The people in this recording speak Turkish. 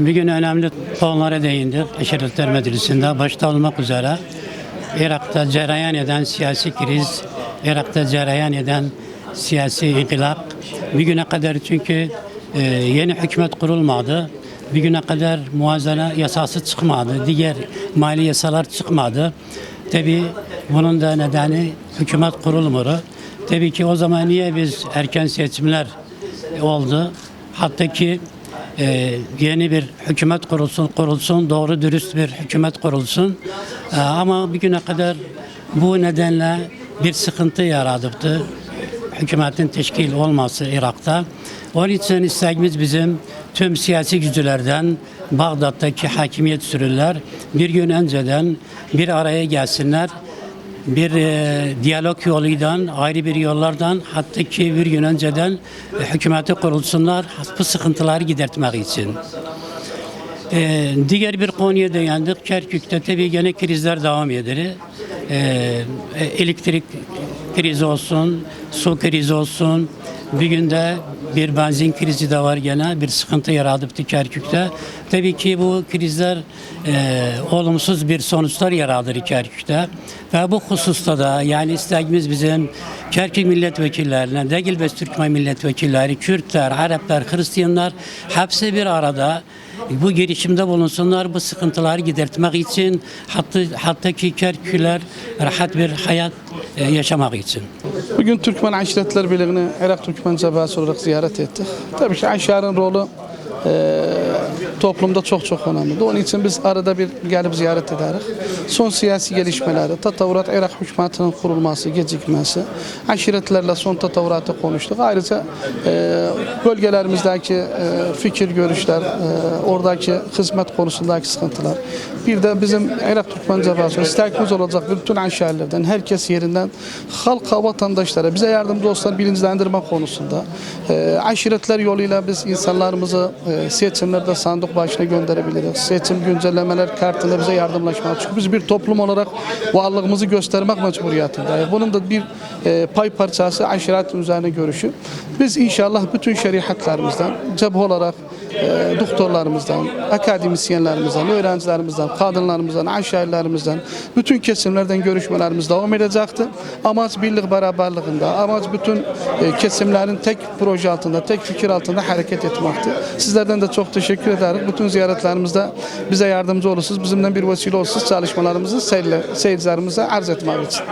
Bir gün önemli konulara değindik Eşeretler Meclisi'nde başta olmak üzere Irak'ta cereyan eden siyasi kriz, Irak'ta cereyan eden siyasi inkılap bir güne kadar çünkü e, yeni hükümet kurulmadı. Bir güne kadar muazzene yasası çıkmadı. Diğer mali yasalar çıkmadı. Tabi bunun da nedeni hükümet kurulmuyor. Tabii ki o zaman niye biz erken seçimler oldu? Hatta ki e, yeni bir hükümet kurulsun, kurulsun, doğru dürüst bir hükümet kurulsun. E, ama bir güne kadar bu nedenle bir sıkıntı yaratıptı. Hükümetin teşkil olması Irak'ta. Onun için isteğimiz bizim tüm siyasi güçlerden Bağdat'taki hakimiyet sürüler bir gün önceden bir araya gelsinler bir e, diyalog yoluyla, ayrı bir yollardan hatta ki bir gün önceden e, hükümeti kurulsunlar bu sıkıntıları gidertmek için. E, diğer bir konuya dayandık. Kerkük'te tabii gene krizler devam eder. E, e, elektrik krizi olsun, su krizi olsun. Bir günde bir benzin krizi de var gene. Bir sıkıntı yaratıptı Kerkük'te. Tabii ki bu krizler e, olumsuz bir sonuçlar yaratır Kerkük'te. Ve bu hususta da yani isteğimiz bizim Kerkük milletvekillerine, Degilbes Türkmen milletvekilleri, Kürtler, Araplar, Hristiyanlar hepsi bir arada bu girişimde bulunsunlar bu sıkıntıları gidertmek için hatta, hatta ki Kerkükler rahat bir hayat e, yaşamak için. Bugün Türkmen Aşiretler Birliği'ni Irak Türkmen Cebası olarak ziyaret ettik. Tabii ki Aşar'ın rolü e, toplumda çok çok önemli. Onun için biz arada bir gelip ziyaret ederiz. Son siyasi gelişmeleri, tatavvurat Irak hükümetinin kurulması, gecikmesi, aşiretlerle son tatavvuratı konuştuk. Ayrıca e, bölgelerimizdeki e, fikir, görüşler, e, oradaki hizmet konusundaki sıkıntılar. Bir de bizim Irak Türkmen Cebası isteğimiz olacak bütün aşirelerden, herkes yerinden halka, vatandaşlara, bize yardımcı olsunlar bilinçlendirme konusunda. E, aşiretler yoluyla biz insanlarımızı e, seçimlerde sandık başına gönderebiliriz. Seçim güncellemeler kartında bize yardımlaşmak. Çünkü biz bir toplum olarak varlığımızı göstermek mecburiyetindeyiz. Bunun da bir e, pay parçası aşiret üzerine görüşü. Biz inşallah bütün şeriatlarımızdan, cebhe olarak e, doktorlarımızdan, akademisyenlerimizden, öğrencilerimizden, kadınlarımızdan, aşağı bütün kesimlerden görüşmelerimiz devam edecektir. Amaç birlik beraberliğinde, amaç bütün e, kesimlerin tek proje altında, tek fikir altında hareket etmektir. Sizlerden de çok teşekkür ederim. Bütün ziyaretlerimizde bize yardımcı olursunuz. Bizimle bir vesile olursunuz çalışmalarımızı seyircilerimize arz etmek için.